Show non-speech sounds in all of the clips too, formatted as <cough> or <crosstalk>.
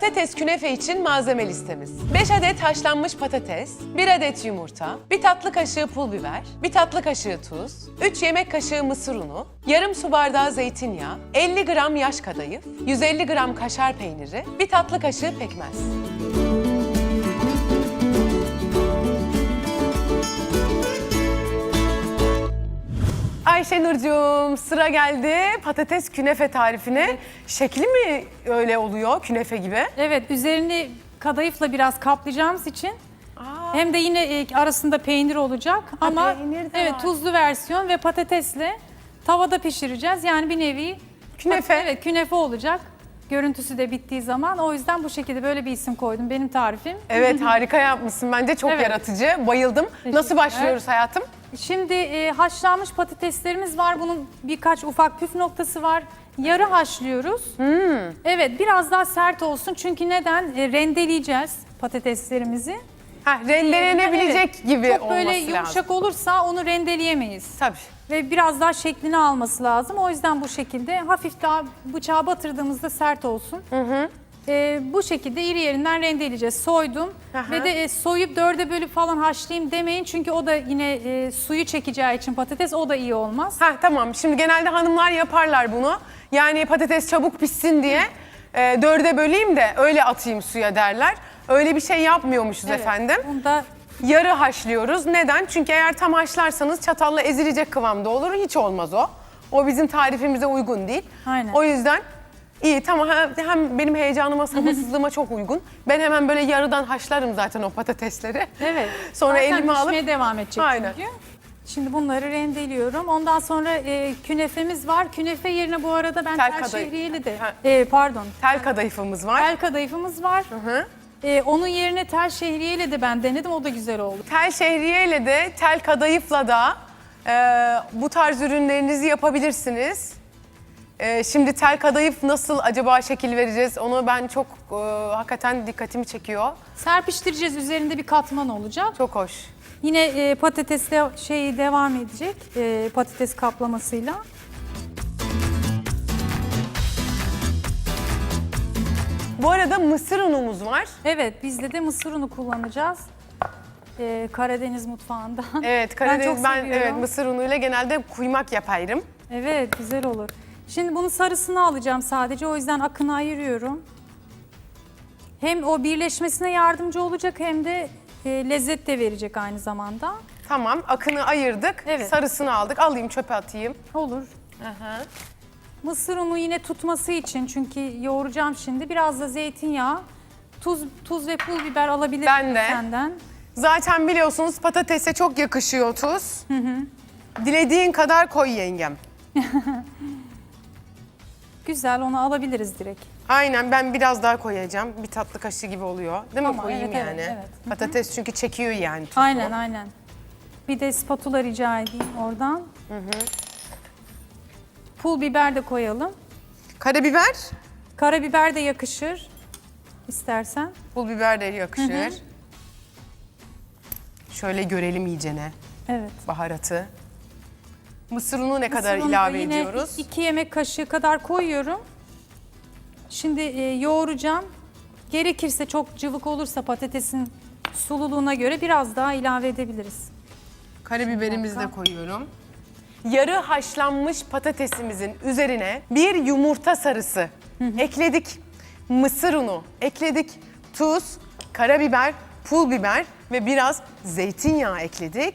Patates künefe için malzeme listemiz. 5 adet haşlanmış patates, 1 adet yumurta, 1 tatlı kaşığı pul biber, 1 tatlı kaşığı tuz, 3 yemek kaşığı mısır unu, yarım su bardağı zeytinyağı, 50 gram yaş kadayıf, 150 gram kaşar peyniri, 1 tatlı kaşığı pekmez. Ayşe Nurcuğum sıra geldi patates künefe tarifine. Şekli mi öyle oluyor künefe gibi? Evet, üzerini kadayıfla biraz kaplayacağımız için hem de yine e, arasında peynir olacak ama peynir evet var. tuzlu versiyon ve patatesle tavada pişireceğiz. Yani bir nevi Künefe. Evet, künefe olacak. Görüntüsü de bittiği zaman o yüzden bu şekilde böyle bir isim koydum. Benim tarifim. Evet harika yapmışsın bence çok Evet. yaratıcı. Bayıldım. Nasıl başlıyoruz hayatım? Şimdi e, haşlanmış patateslerimiz var. Bunun birkaç ufak püf noktası var. Yarı haşlıyoruz. Hmm. Evet, biraz daha sert olsun. Çünkü neden? E, rendeleyeceğiz patateslerimizi. Ha, rendelenebilecek Evet. gibi Çok olması böyle lazım. yumuşak olursa onu rendeleyemeyiz. Tabii. Ve biraz daha şeklini alması lazım. O yüzden bu şekilde hafif daha bıçağı batırdığımızda sert olsun. Ee, bu şekilde iri yerinden rendeleyeceğiz. Soydum Aha. ve de e, soyup dörde bölüp falan haşlayayım demeyin. Çünkü o da yine e, suyu çekeceği için patates o da iyi olmaz. Ha tamam şimdi genelde hanımlar yaparlar bunu. Yani patates çabuk pişsin diye e, dörde böleyim de öyle atayım suya derler. Öyle bir şey yapmıyormuşuz Evet, efendim. Bunda Yarı haşlıyoruz. Neden? Çünkü eğer tam haşlarsanız çatalla ezilecek kıvamda olur. Hiç olmaz o. O bizim tarifimize uygun değil. Aynen. O yüzden iyi tamam hem, hem benim heyecanıma sabırsızlığıma çok uygun. Ben hemen böyle yarıdan haşlarım zaten o patatesleri. evet. Sonra Zaten elime alıp pişmeye devam edecek Aynen. çünkü. Şimdi bunları rendeliyorum. Ondan sonra e, künefemiz var. Künefe yerine bu arada ben Tel tel, kadayıf. şehriyeli de, Ha. e, pardon, tel kadayıfımız var. tel kadayıfımız var. Hı. E, onun yerine tel şehriyeyle de ben denedim. O da güzel oldu. Tel şehriyeyle de tel kadayıfla da e, bu tarz ürünlerinizi yapabilirsiniz. E, şimdi tel kadayıf nasıl acaba şekil vereceğiz onu ben çok e, hakikaten dikkatimi çekiyor. Serpiştireceğiz. Üzerinde bir katman olacak. Çok hoş. Yine e, patatesle şey devam edecek. E, patates kaplamasıyla. Bu arada mısır unumuz var. Evet, bizde de mısır unu kullanacağız. E, Karadeniz mutfağından. Evet <laughs> ben Karadeniz çok ben, seviyorum. evet mısır unuyla genelde kuymak yaparım. Evet, güzel olur. Şimdi bunun sarısını alacağım sadece. O yüzden akını ayırıyorum. Hem o birleşmesine yardımcı olacak hem de e, lezzet de verecek aynı zamanda. Tamam akını ayırdık. Evet. Sarısını aldık. Alayım çöpe atayım. Olur. Mısır unu yine tutması için çünkü yoğuracağım şimdi. Biraz da zeytinyağı, tuz tuz ve pul biber alabilirim Ben de. senden. Zaten biliyorsunuz patatese çok yakışıyor tuz. Dilediğin kadar koy yengem. <laughs> Güzel onu alabiliriz direkt. Aynen ben biraz daha koyacağım. Bir tatlı kaşığı gibi oluyor. Değil mi Tamam, koyayım evet, yani? evet, evet. Patates çünkü çekiyor yani tuzu. Aynen aynen. Bir de spatula rica edeyim oradan. Pul biber de koyalım. Karabiber, Karabiber de yakışır istersen. pul biber de yakışır. Şöyle görelim iyicene Evet. baharatı. Mısır unu ne kadar Mısır ilave yine ediyoruz? 2 yemek kaşığı kadar koyuyorum. Şimdi e, yoğuracağım. Gerekirse çok cıvık olursa patatesin sululuğuna göre biraz daha ilave edebiliriz. Karabiberimizi de koyuyorum. Yarı haşlanmış patatesimizin üzerine bir yumurta sarısı ekledik. Mısır unu ekledik. Tuz, karabiber, pul biber ve biraz zeytinyağı ekledik.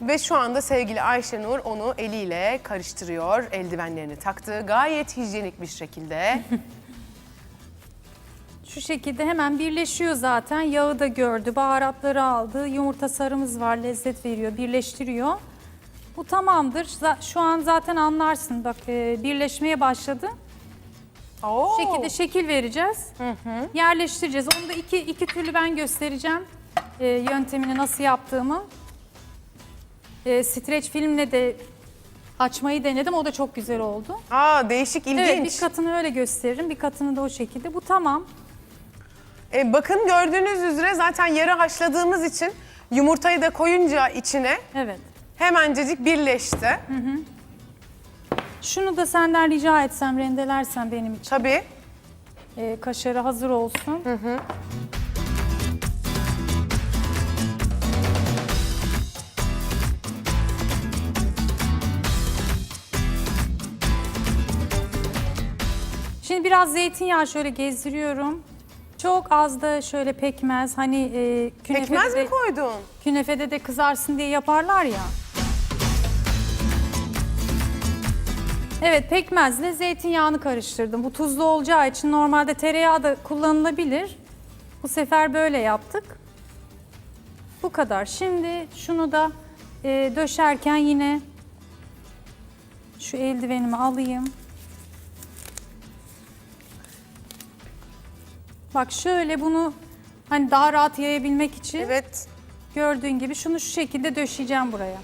Ve şu anda sevgili Ayşenur onu eliyle karıştırıyor. Eldivenlerini taktı. Gayet hijyenik bir şekilde. <laughs> Şu şekilde hemen birleşiyor zaten. Yağı da gördü, baharatları aldı. Yumurta sarımız var, lezzet veriyor, birleştiriyor. Bu tamamdır. Şu an zaten anlarsın. Bak e, birleşmeye başladı. Oo. Bu şekilde şekil vereceğiz. Yerleştireceğiz. Onu da iki, iki türlü ben göstereceğim. e, yöntemini nasıl yaptığımı. E, streç filmle de açmayı denedim. O da çok güzel oldu. Aa, değişik, ilginç. Evet bir katını öyle gösteririm. Bir katını da o şekilde. Bu tamam. E, bakın gördüğünüz üzere zaten yarı haşladığımız için yumurtayı da koyunca içine Evet. hemencecik birleşti. Şunu da senden rica etsem rendelersen benim için. Tabii. e, kaşarı hazır olsun. Şimdi biraz zeytinyağı şöyle gezdiriyorum. Çok az da şöyle pekmez. Hani e, künefede Pekmez de, mi koydun? künefede de kızarsın diye yaparlar ya. Evet pekmezle zeytinyağını karıştırdım. Bu tuzlu olacağı için normalde tereyağı da kullanılabilir. Bu sefer böyle yaptık. Bu kadar. Şimdi şunu da e, döşerken yine şu eldivenimi alayım. Bak şöyle bunu hani daha rahat yayabilmek için Evet. gördüğün gibi şunu şu şekilde döşeyeceğim buraya.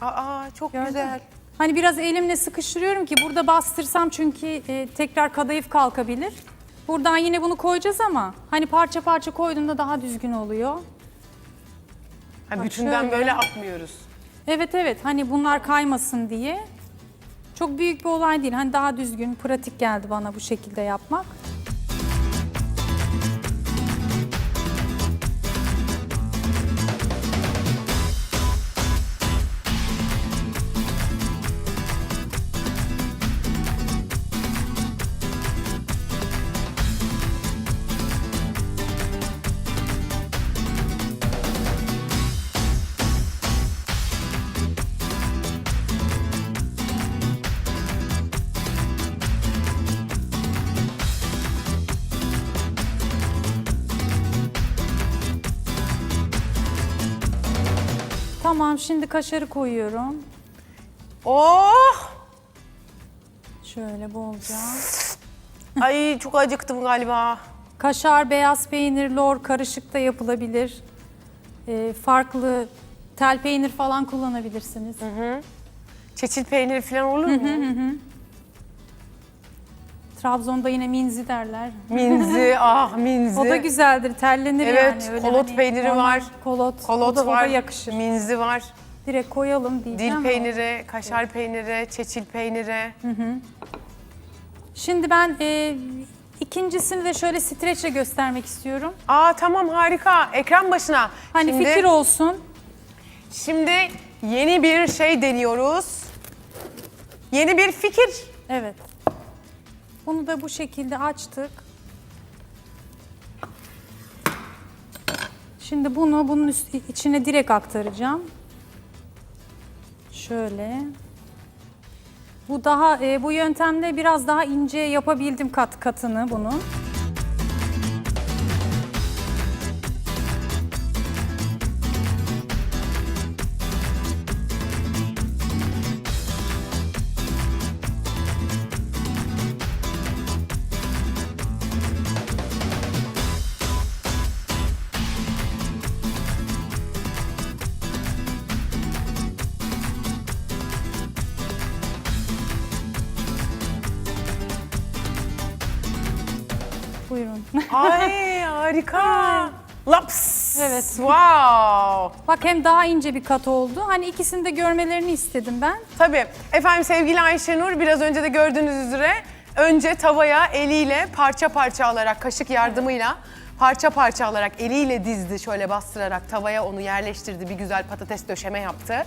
Aa çok Gördün güzel. mü? Hani biraz elimle sıkıştırıyorum ki burada bastırsam çünkü e, tekrar kadayıf kalkabilir. Buradan yine bunu koyacağız ama hani parça parça koyduğunda daha düzgün oluyor. Ha, Bak bütünden şöyle. böyle atmıyoruz. Evet evet hani bunlar kaymasın diye. Çok büyük bir olay değil. Hani daha düzgün, pratik geldi bana bu şekilde yapmak. Tamam şimdi kaşarı koyuyorum. Oh! Şöyle bolca. <laughs> Ay çok acıktım galiba. Kaşar, beyaz peynir, lor karışık da yapılabilir. Ee, farklı tel peynir falan kullanabilirsiniz. Çeçil peyniri falan olur mu? Trabzon'da yine minzi derler. Minzi, <laughs> ah minzi. O da güzeldir, tellenir Evet, yani. Öyle kolot hani peyniri normal var. Kolot, Kolot o da, o da var, yakışır. minzi var, Direkt koyalım diyeceğim. dil ama- peyniri, kaşar peyniri, çeçil peyniri. Şimdi ben e, ikincisini de şöyle streçle göstermek istiyorum. Aa tamam harika. Ekran başına. Hani şimdi, fikir olsun. Şimdi yeni bir şey deniyoruz. Yeni bir fikir. Evet. Bunu da bu şekilde açtık. Şimdi bunu bunun üst, içine direkt aktaracağım. Şöyle. Bu daha e, bu yöntemde biraz daha ince yapabildim kat katını bunun. Buyurun. Ay harika. Laps. Evet. Wow. Bak hem daha ince bir kat oldu. Hani ikisini de görmelerini istedim ben. Tabii. Efendim sevgili Ayşenur biraz önce de gördüğünüz üzere önce tavaya eliyle parça parça alarak kaşık yardımıyla parça parça alarak eliyle dizdi şöyle bastırarak tavaya onu yerleştirdi bir güzel patates döşeme yaptı.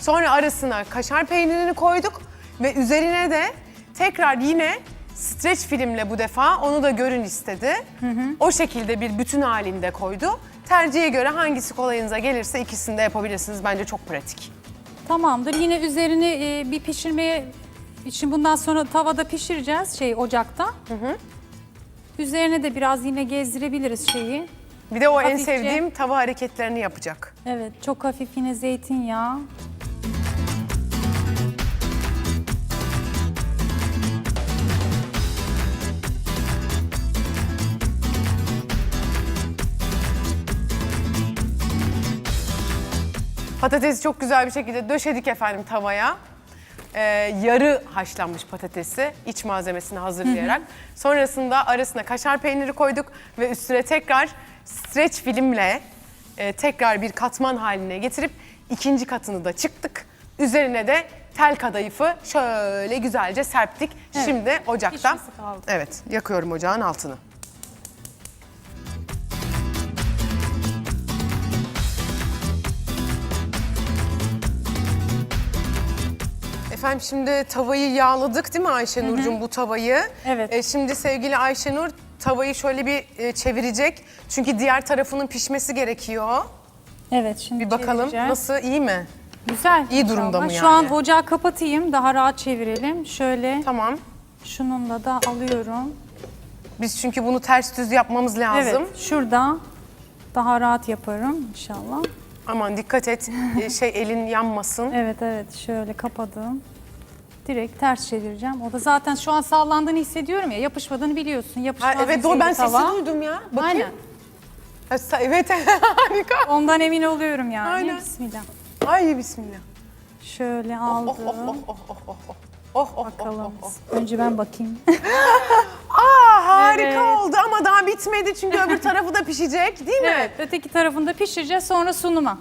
Sonra arasına kaşar peynirini koyduk ve üzerine de tekrar yine streç filmle bu defa onu da görün istedi. O şekilde bir bütün halinde koydu. Tercihe göre hangisi kolayınıza gelirse ikisini de yapabilirsiniz. Bence çok pratik. Tamamdır. Yine üzerini e, bir pişirmeye için bundan sonra tavada pişireceğiz şey ocakta. Üzerine de biraz yine gezdirebiliriz şeyi. Bir de o en Hafifçe. sevdiğim tava hareketlerini yapacak. Evet, çok hafif yine zeytinyağı. Patatesi çok güzel bir şekilde döşedik efendim tavaya. Ee, yarı haşlanmış patatesi iç malzemesini hazırlayarak. Sonrasında arasına kaşar peyniri koyduk ve üstüne tekrar streç filmle e, tekrar bir katman haline getirip ikinci katını da çıktık. Üzerine de tel kadayıfı şöyle güzelce serptik. Şimdi ocakta. Pişmesi kaldı. Evet, yakıyorum ocağın altını. Efendim şimdi tavayı yağladık değil mi Ayşenur'cum bu tavayı? Evet. E, şimdi sevgili Ayşenur tavayı şöyle bir e, çevirecek. Çünkü diğer tarafının pişmesi gerekiyor. Evet şimdi Bir bakalım çevireceğiz. nasıl iyi mi? Güzel. İyi durumda inşallah. mı Şu yani? an ocağı kapatayım daha rahat çevirelim. Şöyle Tamam. şununla da alıyorum. Biz çünkü bunu ters düz yapmamız lazım. Evet şurada daha rahat yaparım inşallah. Aman dikkat et <laughs> e, şey elin yanmasın. Evet evet şöyle kapadım. Direkt ters çevireceğim. O da zaten şu an sallandığını hissediyorum ya yapışmadığını biliyorsun. Ha, Yapışmaz evet doğru ben sesi duydum ya. Bakayım. Aynen. Ha, sa- Evet <laughs> harika. Ondan emin oluyorum yani. Aynen. Bismillah. Ay bismillah. Şöyle Oh aldım. oh oh oh oh oh. Oh oh oh Bakalım. oh, oh. Önce ben bakayım. <laughs> Aa harika Evet. oldu ama daha bitmedi çünkü öbür tarafı da pişecek değil mi? evet, öteki tarafını da pişireceğiz sonra sunuma.